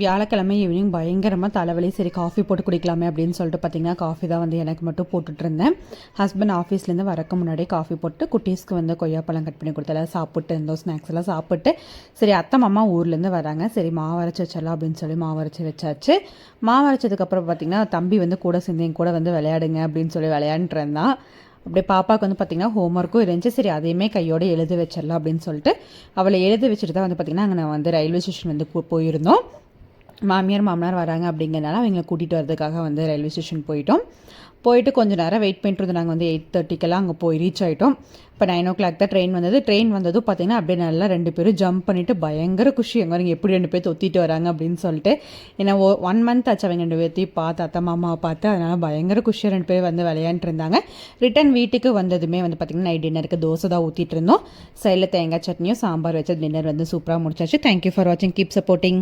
வியாழக்கிழமை ஈவினிங் பயங்கரமாக தலைவலி சரி காஃபி போட்டு குடிக்கலாமே அப்படின்னு சொல்லிட்டு பார்த்தீங்கன்னா காஃபி தான் வந்து எனக்கு மட்டும் போட்டுட்டு இருந்தேன். ஹஸ்பண்ட் ஆஃபீஸ்லேருந்து வரக்கு முன்னாடி காஃபி போட்டு குட்டீஸ்க்கு வந்து கொய்யாப்பழம் கட் பண்ணி கொடுத்தெல்லாம் சாப்பிட்டு இருந்தோம் ஸ்நாக்ஸ் எல்லாம் சாப்பிட்டு சரி அத்தை மாமா ஊர்லேருந்து வராங்க. சரி மாவு அரைச்சி வச்சிடலாம் அப்படின்னு சொல்லி மாவு அரைச்சி வச்சாச்சு. மாவு அரைச்சதுக்கப்புறம் பார்த்தீங்கன்னா தம்பி வந்து கூட சேர்ந்து என் கூட வந்து விளையாடுங்க அப்படின்னு சொல்லி விளையாண்டுட்டு இருந்தான். அப்படியே பாப்பாவுக்கு வந்து பார்த்திங்கன்னா ஹோம் ஒர்க்கும் இருந்துச்சு. சரி அதையுமே கையோடு எழுதி வச்சிடலாம் அப்படின்னு சொல்லிட்டு அவளை எழுதி வச்சுட்டு தான் வந்து பார்த்திங்கன்னா அங்கே நான் வந்து ரயில்வே ஸ்டேஷன் வந்து போயிருந்தோம். மாமியார் மாமனார் வராங்க அப்படிங்கிறனால அவங்கள கூட்டிகிட்டு வரதுக்காக வந்து ரயில்வே ஸ்டேஷன் போயிட்டோம். போயிட்டு கொஞ்ச நேரம் வெயிட் பண்ணிட்டு இருந்தோம் நாங்கள் வந்து எயிட் தேர்ட்டிக்கெல்லாம் அங்கே போய் ரீச் ஆகிட்டோம் இப்போ நைன் ஓ கிளாக் தான் ட்ரெயின் வந்தது. ட்ரெயின் வந்ததும் பார்த்தீங்கன்னா அப்படியே நல்லா ரெண்டு பேரும் ஜம்ப் பண்ணிட்டு பயங்கர குஷி. எங்கே வரீங்க எப்படி ரெண்டு பேர் தொத்திட்டு வராங்க அப்படின்னு சொல்லிட்டு. ஏன்னா ஒன் மந்த் ஆச்சு அவங்க ரெண்டு பேர்த்தையும் பார்த்து அத்தை மாமாவை பார்த்து. அதனால் பயங்கர குஷியாக ரெண்டு பேர் வந்து விளையாண்டுட்டு இருந்தாங்க. ரிட்டன் வீட்டுக்கு வந்ததுமே வந்து பார்த்திங்கன்னா நைட் டின்னருக்கு தோசை தான் ஊற்றிட்டு இருந்தோம். சைடில் தேங்காய் சட்னியும் சாம்பார் வச்ச டின்னர் வந்து சூப்பராக முடிச்சாச்சு. தேங்க்யூ ஃபார் வாட்சிங் கீப் சப்போர்ட்டிங்